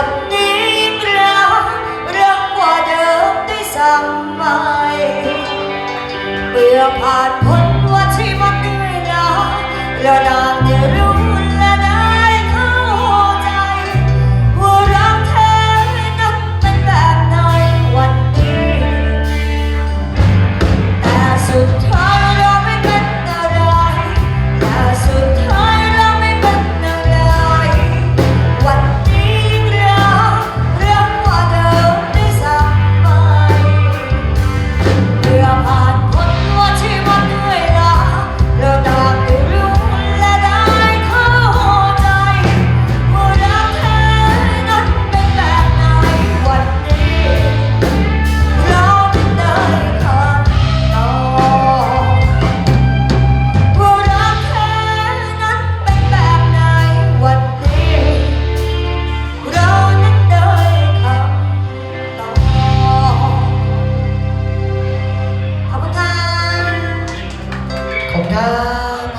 วันนี้ยิ่งรักรักกว่าเดิมด้วยซ้ำไปเมื่อผ่านพ้นว่าที่มันเหนื่อยล้าแล้วนางจะรู้